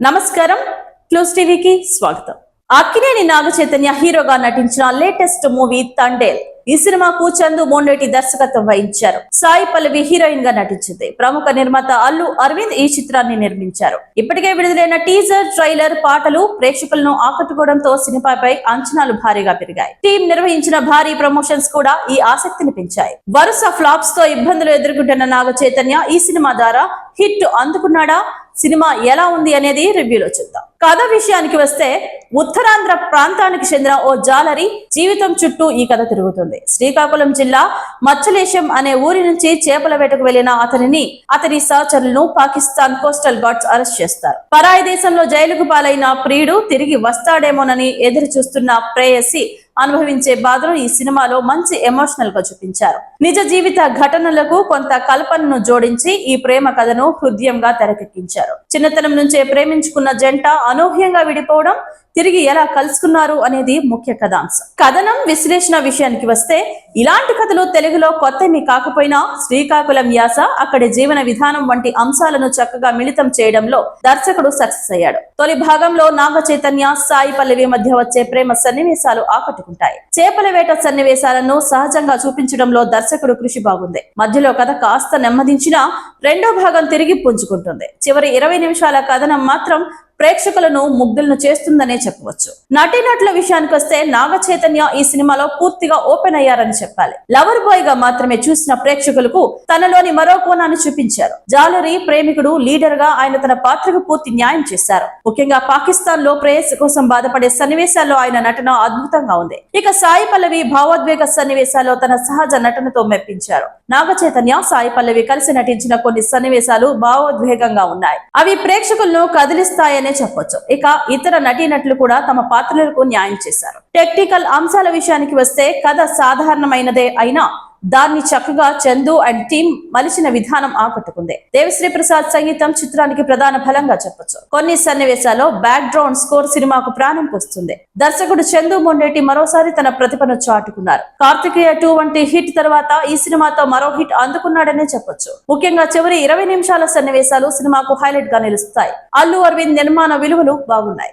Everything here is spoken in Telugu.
నమస్కారం. క్లూస్ టీవీకి స్వాగతం. అక్కినేని నాగ చైతన్య హీరోగా నటించిన లేటెస్ట్ మూవీ తండేల్ ఈ సినిమాకు చందు మోండేటి దర్శకత్వం వహించారు. సాయి పల్లవి హీరోయిన్గా నటించింది. ప్రముఖ నిర్మాత అల్లు అరవింద్ ఈ చిత్రాన్ని నిర్మించారు. ఇప్పటికే విడుదలైన టీజర్ ట్రైలర్ పాటలు ప్రేక్షకులను ఆకట్టుకోవడంతో సినిమాపై అంచనాలు భారీగా పెరిగాయి. టీం నిర్వహించిన భారీ ప్రమోషన్స్ కూడా ఈ ఆసక్తిని పెంచాయి. వరుస ఫ్లాప్స్తో ఇబ్బందులు ఎదుర్కొంటున్న నాగ చైతన్య ఈ సినిమా ద్వారా హిట్ అందుకున్నాడా? సినిమా ఎలా ఉంది అనేది రివ్యూలో చూద్దాం. కథ విషయానికి వస్తే ఉత్తరాంధ్ర ప్రాంతానికి చెందిన ఓ జాలరి జీవితం చుట్టూ ఈ కథ తిరుగుతుంది. శ్రీకాకుళం జిల్లా మచ్చలేశం అనే ఊరి నుంచి చేపల వేటకు వెళ్ళిన అతనిని అతని సహచరులను పాకిస్తాన్ కోస్టల్ గార్డ్స్ అరెస్ట్ చేస్తారు. పరాయి దేశంలో జైలుకు పాలైన ప్రియుడు తిరిగి వస్తాడేమోనని ఎదురు చూస్తున్న ప్రేయసి అనుభవించే బాధను ఈ సినిమాలో మంచి ఎమోషనల్గా చూపించారు. నిజ జీవిత ఘటనలకు కొంత కల్పనను జోడించి ఈ ప్రేమ కథను హృదయంగా తెరకెక్కించారు. చిన్నతనం నుంచే ప్రేమించుకున్న జంట అనూహ్యంగా విడిపోవడం తిరిగి ఎలా కలుసుకున్నారు అనేది ముఖ్య కథాంశం. కథనం విశ్లేషణ విషయానికి వస్తే ఇలాంటి కథలు తెలుగులో కొత్తవి కాకపోయినా శ్రీకాకుళం యాస అక్కడి జీవన విధానం వంటి అంశాలను చక్కగా మిళితం చేయడంలో దర్శకుడు సక్సెస్ అయ్యాడు. తొలి భాగంలో నాగ చైతన్య సాయి పల్లవి మధ్య వచ్చే ప్రేమ సన్నివేశాలు ఆకట్టుకుంటాయి. చేపల వేట సన్నివేశాలను సహజంగా చూపించడంలో దర్శకుడు కృషి బాగుంది. మధ్యలో కథ కాస్త నెమ్మదించినా రెండో భాగం తిరిగి పుంజుకుంటుంది. చివరి ఇరవై నిమిషాల కథనం మాత్రం ప్రేక్షకులను ముగ్ధులను చేస్తుందనే చెప్పవచ్చు. నటీనటుల విషయానికి వస్తే నాగ చైతన్య ఈ సినిమాలో పూర్తిగా ఓపెన్ అయ్యారని చెప్పాలి. లవర్ బాయ్గా మాత్రమే చూసిన ప్రేక్షకులకు తనలోని మరో కోణాన్ని చూపించారు. జాలరి ప్రేమికుడు లీడర్గా ఆయన తన పాత్రకు పూర్తి న్యాయం చేశారు. ముఖ్యంగా పాకిస్తాన్లో ప్రేయస్ కోసం బాధపడే సన్నివేశాల్లో ఆయన నటన అద్భుతంగా ఉంది. ఇక సాయి పల్లవి భావోద్వేగ సన్నివేశాల్లో తన సహజ నటనతో మెప్పించారు. నాగ చైతన్య సాయి పల్లవి కలిసి నటించిన కొన్ని సన్నివేశాలు భావోద్వేగంగా ఉన్నాయి. అవి ప్రేక్షకులను కదిలిస్తాయని చెప్పొచ్చు. ఇక ఇతర నటీనటులు కూడా తమ పాత్రలకు న్యాయం చేశారు. టెక్నికల్ అంశాల విషయానికి వస్తే కథ సాధారణమైనదే అయినా దాన్ని చక్కగా చందు అండ్ టీమ్ మలిచిన విధానం ఆకట్టుకుంది. దేవిశ్రీ ప్రసాద్ సంగీతం చిత్రానికి ప్రధాన ఫలంగా చెప్పొచ్చు. కొన్ని సన్నివేశాల్లో బ్యాక్ గ్రౌండ్ స్కోర్ సినిమాకు ప్రాణం పోస్తుంది. దర్శకుడు చందు మొండేటి మరోసారి తన ప్రతిభను చాటుకున్నారు. కార్తికేయ టూ వంటి హిట్ తర్వాత ఈ సినిమాతో మరో హిట్ అందుకున్నాడనే చెప్పొచ్చు. ముఖ్యంగా చివరి ఇరవై నిమిషాల సన్నివేశాలు సినిమాకు హైలైట్గా నిలుస్తాయి. అల్లు అరవింద్ నిర్మాణ విలువలు బాగున్నాయి.